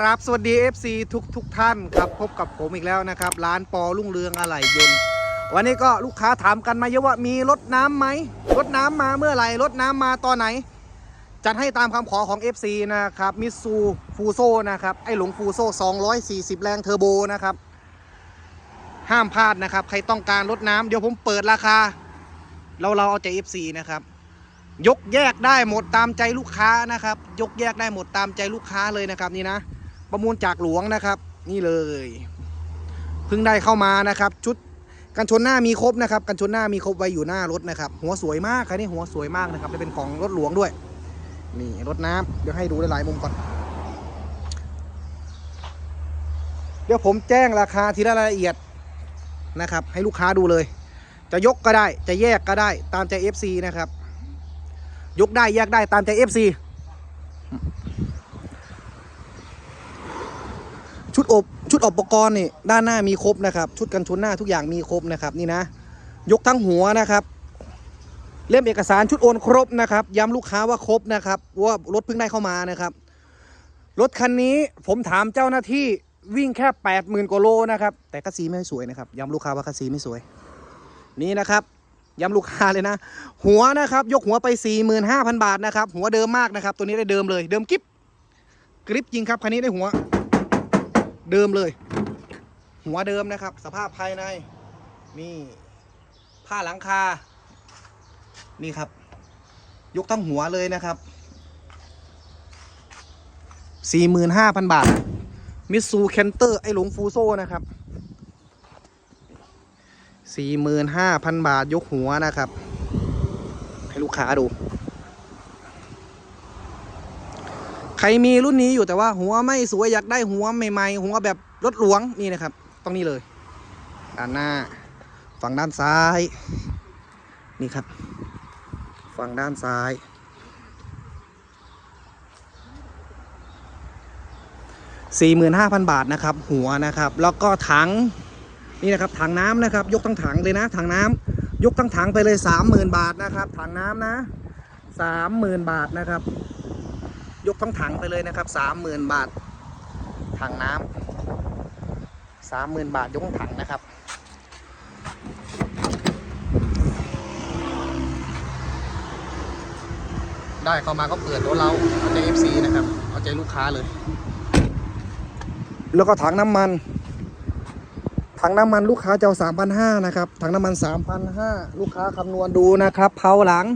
กราบสวัสดี FC ทุกทุกท่านครับพบกับผมอีกแล้วนะครับ ร้านปอรุ่งเรืองอะไหล่ยนต์วันนี้ก็ลูกค้าถามกันมาเยอะว่ามีรถน้ำไหมรถน้ำมาเมื่อไหร่รถน้ำมาตอนไหน จัดให้ตามคำขอของ FC นะครับมิซูฟูโซนะครับไอหลงฟูโซ240 แรงเทอร์โบนะครับ ห้ามพลาดนะครับ ใครต้องการรถน้ำเดี๋ยวผมเปิดราคา เราเราเอาใจ FC นะครับยกแยกได้หมดตามใจลูกค้านะครับ ยกแยกได้หมดตามใจลูกค้าเลยนะครับนี่นะ ประมูลจากหลวงนะครับ นี่เลยเพิ่งได้เข้ามานะครับชุดกันชนหน้ามีครบนะครับ กันชนหน้ามีครบไว้อยู่หน้ารถนะครับ หัวสวยมากคันนี้หัวสวยมากนะครับและเป็นของรถหลวงด้วย นี่รถน้ำเดี๋ยวให้ดูหลายมุมก่อน เดี๋ยวผมแจ้งราคาทีละรายละเอียดนะครับ ให้ลูกค้าดูเลย จะยกก็ได้จะแยกก็ได้ตามใจ FC นะครับ ยกได้แยกได้ตามใจ FC ชุดอบชุดอุปกรณ์นี่ด้านหน้ามีครบนะครับ ชุดกันชนหน้าทุกอย่างมีครบนะครับนี่นะ ยกทั้งหัวนะครับ เล่มเอกสารชุดโอนครบนะครับ ย้ำลูกค้าว่าครบนะครับว่ารถเพิ่งได้เข้ามานะครับรถคันนี้ผมถามเจ้าหน้าที่วิ่งแค่8 0,000กว่าโลนะครับ แต่คัสซีไม่สวยนะครับย้ำลูกค้าว่าคัสซีไม่สวย นี่นะครับย้ำลูกค้าเลยนะ หัวนะครับ ยกหัวไป 45,000 บาทนะครับ หัวเดิมมากนะครับ ตัวนี้ได้เดิมเลย เดิมกิฟกริปจริงครับ คันนี้ได้หัว เดิมเลย หัวเดิมนะครับ สภาพภายใน นี่ ผ้าหลังคา นี่ครับ ยกทั้งหัวเลยนะครับ 45,000 บาท มิสูเคนเตอร์ ไอหลงฟูโซนะครับ 45,000 บาทยกหัวนะครับ ให้ลูกค้าดู ใครมีรุ่นนี้อยู่แต่ว่าหัวไม่สวยอยากได้หัวใหม่ๆหัวแบบรถหลวงนี่นะครับต้องนี่เลยด้านหน้า ฝั่งด้านซ้าย นี่ครับ ฝั่งด้านซ้าย 45,000 บาทนะครับ หัวนะครับ แล้วก็ถังนี่นะครับถังน้ำนะครับ ยกทั้งถังเลยนะถังน้ำยกทั้งถังไปเลย 30,000 บาทนะครับถังน้ำนะ 30,000 บาทนะครับ ยกทั้งถังไปเลยนะครับ30,000บาทถังน้ำ30,000บาทยกทั้งถังนะครับได้เข้ามาก็เปิดรถเราเอาใจ FC นะครับ เอาใจลูกค้าเลย แล้วก็ถังน้ำมัน ถังน้ำมันลูกค้าจะเอา3,500นะครับ ถังน้ำมัน3,500ลูกค้าคำนวณดูนะครับ เผาหลัง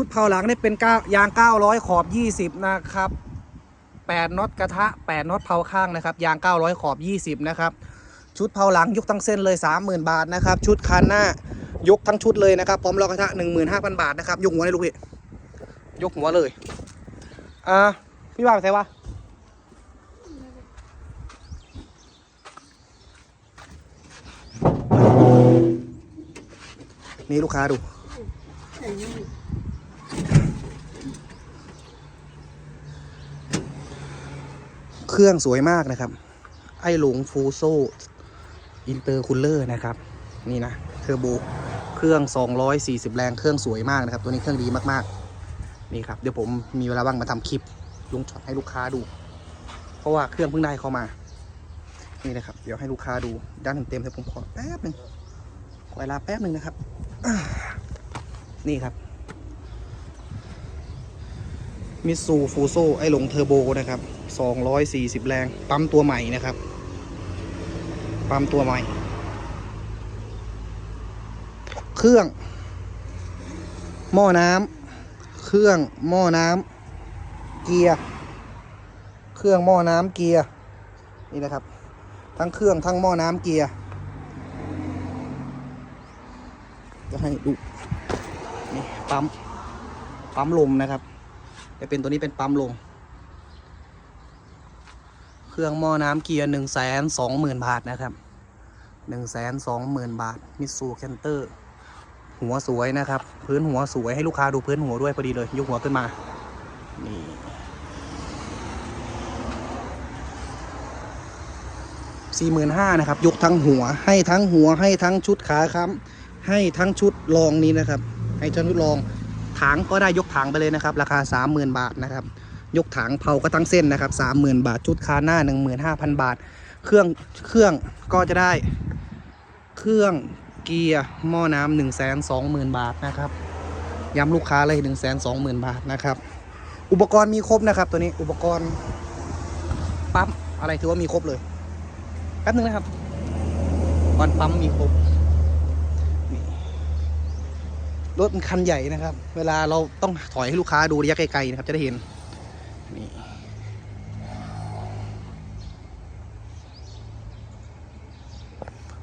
ชุดเผาหลังนี่เป็นก้ายาง 900 ขอบ 20 นะครับ 8น็อตกระทะ 8น็อตเผาข้างนะครับ ยาง 900 ขอบ 20 นะครับ ชุดเผาหลังยกทั้งเส้นเลย 30,000 บาทนะครับ ชุดคันหน้ายกทั้งชุดเลยนะครับพร้อมรอกระทะ 15,000 บาทนะครับ ยกหัวเลยลูกพี่ยกหัวเลย อ่า พี่ว่าไปใส่วะนี่ลูกค้าดู เค รื่องสวยมากนะครับ ไอหลงฟูโซอินเตอร์คูลเลอร์นะครับ นี่นะเทอร์โบเครื่อง 240 แรงเครื่องสวยมากนะครับ ตัวนี้เครื่องดีมากๆ นี่ครับเดี๋ยวผมมีเวลาบ้างมาทำคลิปลงช็อตให้ลูกค้าดู เพราะว่าเครื่องเพิ่งได้เข้ามา นี่นะครับ เดี๋ยวให้ลูกค้าดูด้านเต็มๆแต่ผมขอแป๊บหนึ่งขอเวลาแป๊บหนึ่งนะครับ นี่ครับมิสูฟูโซไอหลงเทอร์โบนะครับ 240 แรง ปั๊มตัวใหม่นะครับ ปั๊มตัวใหม่ เครื่อง หม้อน้ำเครื่องหม้อน้ำเกียร์ เครื่องหม้อน้ำเกียร์ นี่นะครับ ทั้งเครื่องทั้งหม้อน้ำเกียร์ จะให้ดู นี่ปั๊ม ปั๊มลมนะครับ จะเป็นตัวนี้เป็นปั๊มลม เครื่องหม้อน้ำเกียร์หนึ่งแสนสองหมื่นบาทนะครับหนึ่งแสนสองหมื่นบาทมิสูแคนเตอร์ หัวสวยนะครับ พื้นหัวสวยให้ลูกค้าดูพื้นหัวด้วยพอดีเลยยกหัวขึ้นมา นี่สี่หมื่นห้านะครับ ยกทั้งหัว ให้ทั้งหัวให้ทั้งชุดขาค้ำให้ทั้งชุดรองนี้นะครับ ให้ทั้งชุดรองถังก็ได้ยกถังไปเลยนะครับ ราคา30,000บาทนะครับ ยกถังเผาก็ทั้งเส้นนะครับสามหมื่นบาทชุดคาหน้าหนึ่งหมื่นห้าพันบาท เครื่องเครื่องก็จะได้ เครื่องเกียร์หม้อน้ำหนึ่งแสนสองหมื่นบาทนะครับย้ำลูกค้าเลยหนึ่งแสนสองหมื่นบาทนะครับ อุปกรณ์มีครบนะครับ ตัวนี้อุปกรณ์ปั๊มอะไรถือว่ามีครบเลยแป๊บนึงนะครับอุปกรณ์ปั๊มมีครบรถมันคันใหญ่นะครับ เวลาเราต้องถอยให้ลูกค้าดูระยะไกลๆนะครับ จะได้เห็น นี่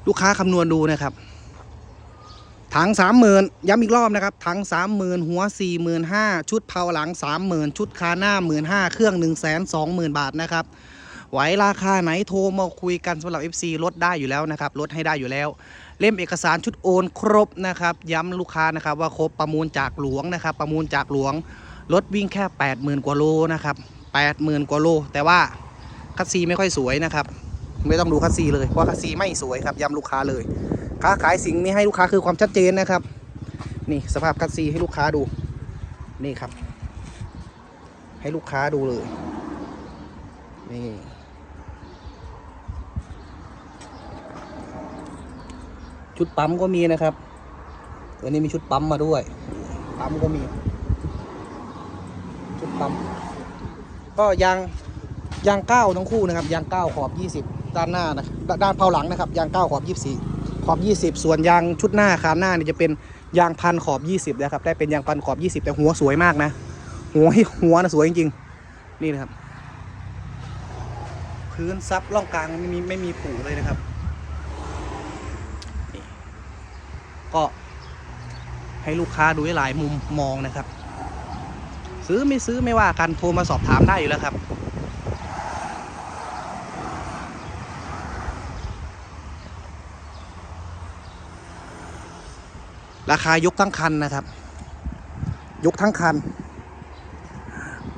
ลูกค้าคำนวณดูนะครับ ถังสามหมื่นย้ำอีกรอบนะครับ ถังสามหมื่นหัวสี่หมื่นห้าชุดเผาหลังสามหมื่นชุดคาหน้าหมื่นห้าเครื่องหนึ่งแสนสองหมื่นบาทนะครับ ไหวราคาไหนโทรมาคุยกันสำหรับ FC ลดได้อยู่แล้วนะครับ ลดให้ได้อยู่แล้ว เล่มเอกสารชุดโอนครบนะครับ ย้ำลูกค้านะครับว่าครบประมูลจากหลวงนะครับ ประมูลจากหลวง รถวิ่งแค่ 80,000 กว่าโลนะครับ80,000 กว่าโล แต่ว่าคัสซีไม่ค่อยสวยนะครับ ไม่ต้องดูคัสซีเลยเพราะคัสซีไม่สวยครับย้ำลูกค้าเลยค้าขายสิ่งนี้ให้ลูกค้าคือความชัดเจนนะครับ นี่สภาพคัสซีให้ลูกค้าดูนี่ครับ ให้ลูกค้าดูเลยนี่ชุดปั๊มก็มีนะครับ ตัวนี้มีชุดปั๊มมาด้วย ปั๊มก็มี ชุดปั๊มก็ยางยางเก้าทั้งคู่นะครับยางเก้าขอบ 20 ด้านหน้านะดด้านเผาหลังนะครับยางเก้าขอบ 24 ขอบ 20 ส่วนยางชุดหน้าคานหน้านี่จะเป็นยางพันขอบ 20นะครับได้เป็นยางพันขอบ 20 แต่หัวสวยมากนะ หัวหัวนะสวยจริงๆ นี่นะครับ พื้นซับร่องกลางไม่มีไม่มีผูเลยนะครับนี่ก็ให้ลูกค้าดูให้หลายมุมมองนะครับ ซื้อไม่ซื้อไม่ว่ากันโทรมาสอบถามได้อยู่แล้วครับ ราคายกทั้งคันนะครับ ยกทั้งคัน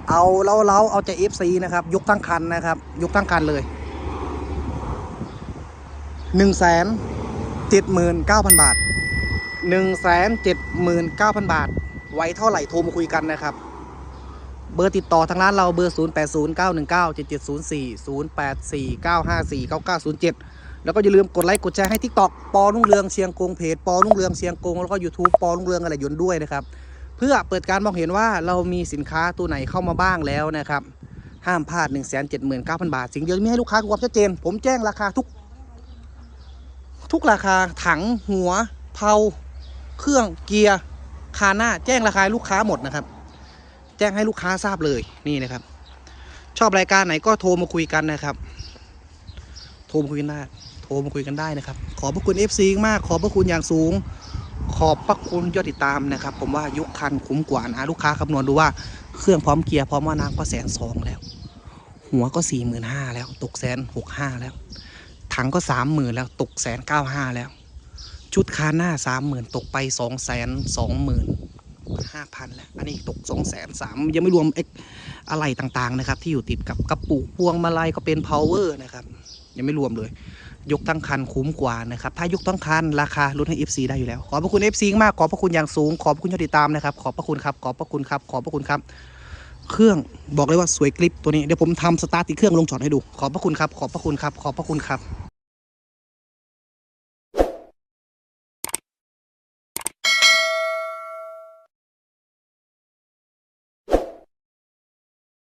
เอาเราเราเอาใจ FC นะครับ ยกทั้งคันนะครับ ยกทั้งคันเลยหนึ่งแสนเจ็ดหมื่นเก้าพันบาทหนึ่งแสนเจ็ดหมื่นเก้าพันบาท ไว้เท่าไหร่โทรมาคุยกันนะครับ เบอร์ติดต่อทางร้านเราเบอร์ 0 8 0 9 1 9 7 7 0 4 0 8 4 9 5 4 9 9 0 7 แล้วก็อย่าลืมกดไลค์กดแชร์ให้ TikTok ปอรุ่งเรืองเชียงกงเพจปอรุ่งเรืองเชียงกงแล้วก็ YouTube ปอรุ่งเรืองอะไรยนด้วยนะครับ เพื่อเปิดการมองเห็นว่าเรามีสินค้าตัวไหนเข้ามาบ้างแล้วนะครับ ห้ามพลาด 1 7 9 0 0 0 บาท สิ่งเดียวที่มีให้ลูกค้าคือความชัดเจน ผมแจ้งราคาทุก ทุกราคาถังหัวเพาเครื่องเกียร์คาหน้าแจ้งราคาลูกค้าหมดนะครับ แจ้งให้ลูกค้าทราบเลยนี่นะครับ ชอบรายการไหนก็โทรมาคุยกันนะครับ โทรมาคุยกันได้โทรมาคุยกันได้นะครับ ขอบพระคุณ FC มากขอบพระคุณอย่างสูง ขอบพระคุณยอดติดตามนะครับ ผมว่ายกคันคุ้มกว่านะลูกค้าคำนวณดูว่าเครื่องพร้อมเกียร์พร้อมว่าน้ำก็แสนสองแล้ว หัวก็สี่หมื่นห้าแล้ว ตกแสนหกห้าแล้ว ถังก็สามหมื่นแล้วตกแสนเก้าห้าแล้ว ชุดคาหน้าสามหมื่นตกไปสองแสนสองหมื่น ห้าพันแล้ว อันนี้ตกสองแสนสามยังไม่รวมเอ็กอะไรต่างๆนะครับ ที่อยู่ติดกับกระปุกพวงมาลัยก็เป็น power นะครับ ยังไม่รวมเลย ยกตั้งคันคุ้มกว่านะครับ ถ้ายกตั้งคันราคาลดให้ FC ได้อยู่แล้ว ขอบพระคุณ FC มาก ขอบพระคุณอย่างสูง ขอบพระคุณยอดติดตามนะครับ ขอบพระคุณครับ ขอบพระคุณครับ ขอบพระคุณครับ เครื่องบอกเลยว่าสวยกริปตัวนี้ เดี๋ยวผมทำสตาร์ทติดเครื่องลงจอดให้ดู ขอบพระคุณครับ ขอบพระคุณครับ ขอบพระคุณครับ